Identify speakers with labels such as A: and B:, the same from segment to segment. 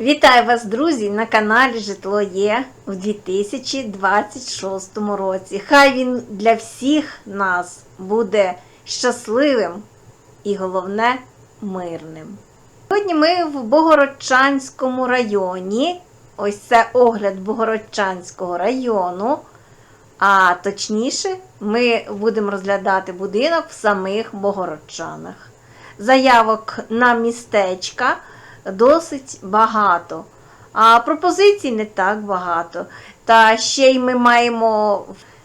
A: Вітаю вас, друзі, на каналі Житло Є в 2026 році. Хай він для всіх нас буде щасливим і головне мирним. Сьогодні ми в Богородчанському районі. Ось це огляд Богородчанського району. А точніше, ми будемо розглядати будинок в самих Богородчанах. Заявок на містечка досить багато, а пропозицій не так багато. Та ще й ми маємо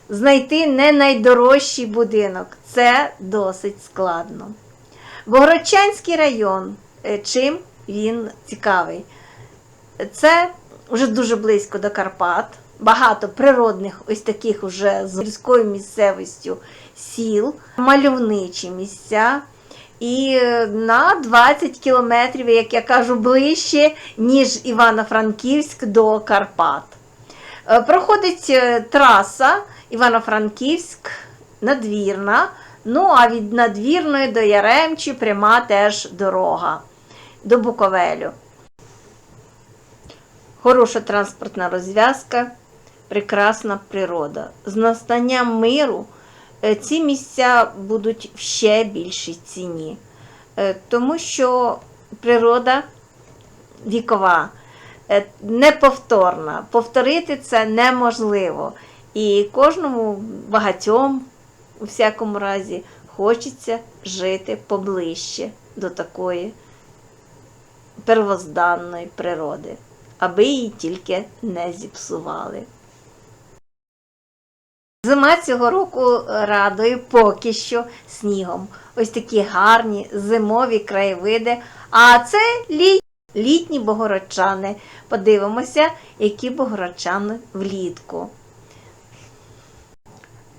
A: знайти не найдорожчий будинок. Це досить складно. Богородчанський район. е, Чим він цікавий? Це вже дуже близько до Карпат. Багато природних, ось таких уже з гірською місцевістю сіл, мальовничі місця. І е, на 20 кілометрів, як я кажу, ближче, ніж Івано-Франківськ до Карпат. Е, Проходить е, траса Івано-Франківськ, надвірна. Ну, а від надвірної до Яремчі пряма теж дорога до Буковелю. Хороша транспортна розв'язка, прекрасна природа. З настанням миру ці місця будуть в ще більшій ціні, Е, тому що природа вікова, е, неповторна. Повторити це неможливо. І кожному багатьом, у всякому разі, хочеться жити поближче до такої первозданної природи, аби її тільки не зіпсували. Зима цього року радує поки що снігом. Ось такі гарні зимові краєвиди. А це лі... літні богородчани. Подивимося, які богородчани влітку.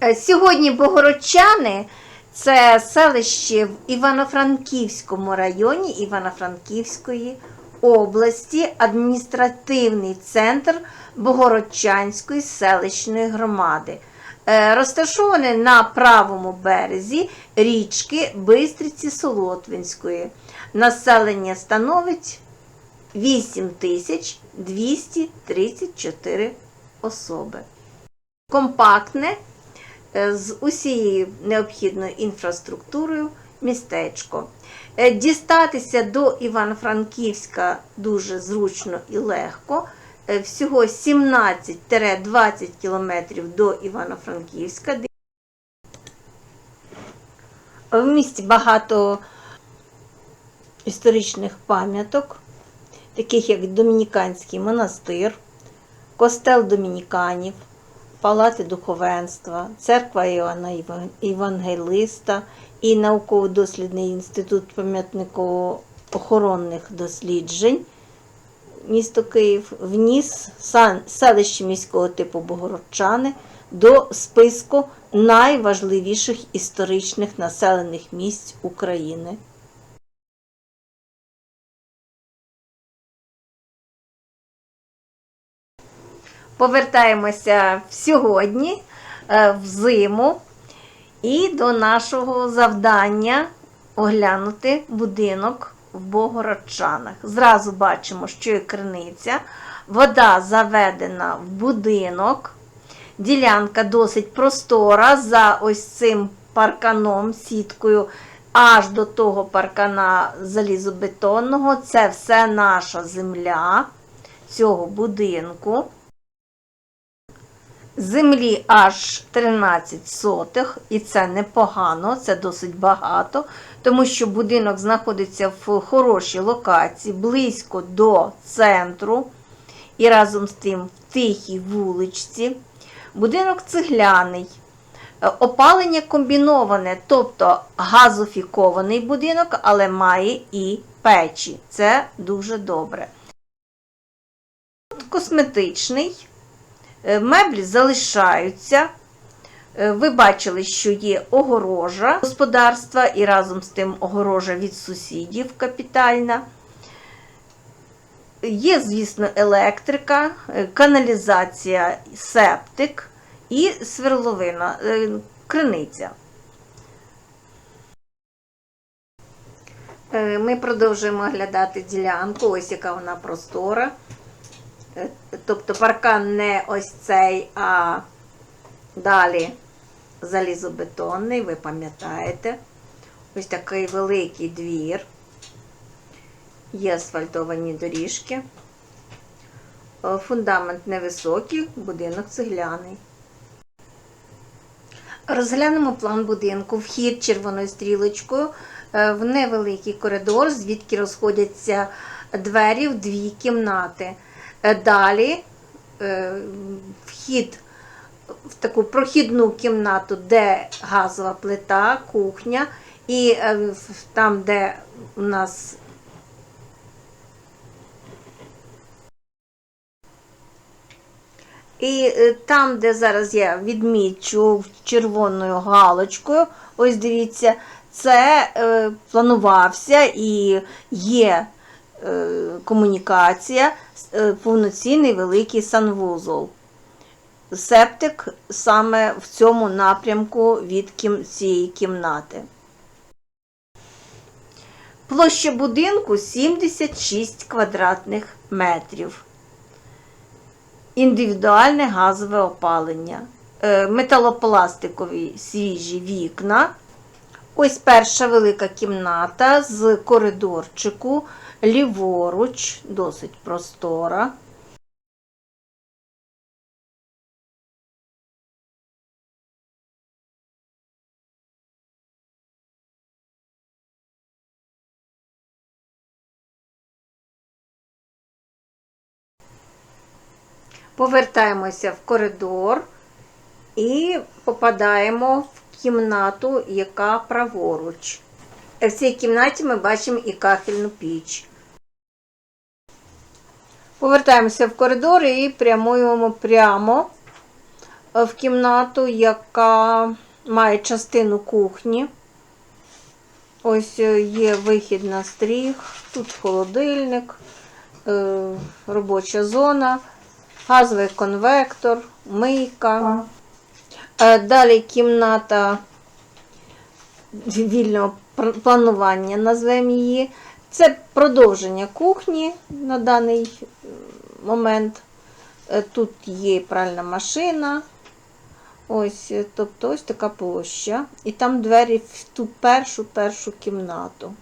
A: Е, Сьогодні богородчани це селище в Івано-Франківському районі Івано-Франківської області, адміністративний центр Богородчанської селищної громади. Е, Розташований на правому березі річки Бистриці Солотвинської. Населення становить 8234 особи. Компактне е, з усією необхідною інфраструктурою містечко. Е, Дістатися до Івано-Франківська дуже зручно і легко. Е, Всього 17-20 кілометрів до Івано-Франківська. В місті багато історичних пам'яток, таких як Домініканський монастир, костел Домініканів, палати духовенства, церква Єван- Євангелиста і науково-дослідний інститут пам'ятниково-охоронних досліджень. Місто Київ вніс селище міського типу Богородчани до списку найважливіших історичних населених місць України. Повертаємося сьогодні, е, в зиму, і до нашого завдання оглянути будинок в Богородчанах. Зразу бачимо, що є криниця, вода заведена в будинок, ділянка досить простора за ось цим парканом, сіткою. Аж до того паркана залізобетонного. Це все наша земля цього будинку. Землі аж 13 сотих, і це непогано, це досить багато, тому що будинок знаходиться в хорошій локації, близько до центру і разом з тим в тихій вуличці. Будинок цегляний, Е, опалення комбіноване, тобто газофікований будинок, але має і печі. Це дуже добре. Косметичний. Е, Меблі залишаються. Е, Ви бачили, що є огорожа господарства і разом з тим огорожа від сусідів капітальна. Є, звісно, електрика, е, каналізація, септик і сверловина, криниця. Ми продовжуємо оглядати ділянку, ось яка вона простора. Тобто паркан не ось цей, а далі залізобетонний, ви пам'ятаєте. Ось такий великий двір. Є асфальтовані доріжки. Е, Фундамент невисокий, будинок цегляний. Розглянемо план будинку. Вхід червоною стрілочкою е, в невеликий коридор, звідки розходяться двері в дві кімнати. Е, Далі е, вхід в таку прохідну кімнату, де газова плита, кухня, і е, там, де у нас І там, де зараз я відмічу червоною галочкою, ось дивіться, це планувався і є комунікація, е, повноцінний великий санвузол. Септик саме в цьому напрямку від цієї кімнати. Площа будинку 76 квадратних метрів індивідуальне газове опалення, е, металопластикові свіжі вікна. Ось перша велика кімната з коридорчику, ліворуч, досить простора. Повертаємося в коридор і попадаємо в кімнату, яка праворуч. В цій кімнаті ми бачимо і кахельну піч. Повертаємося в коридор і прямуємо прямо в кімнату, яка має частину кухні. Ось е, є вихід на стріх, тут холодильник, е, робоча зона газовий конвектор, мийка. Е, Далі кімната вільного планування, назвемо її. Це продовження кухні на даний момент. Е, Тут є пральна машина. Ось, е, тобто ось така площа. І там двері в ту першу першу кімнату.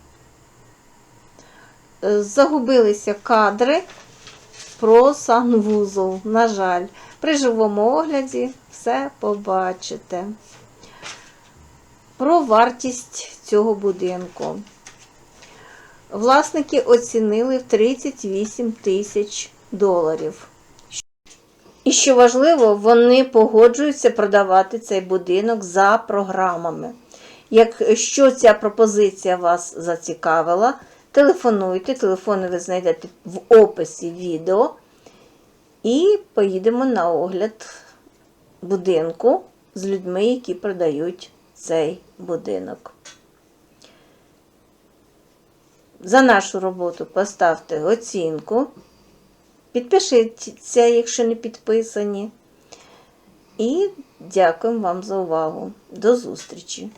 A: Е, Загубилися кадри про санвузол. На жаль, при живому огляді все побачите. Про вартість цього будинку. Власники оцінили в 38 тисяч доларів. І що важливо, вони погоджуються продавати цей будинок за програмами. Якщо ця пропозиція вас зацікавила, телефонуйте, телефони ви знайдете в описі відео. І поїдемо на огляд будинку з людьми, які продають цей будинок. За нашу роботу поставте оцінку. Підпишіться, якщо не підписані. І дякуємо вам за увагу. До зустрічі!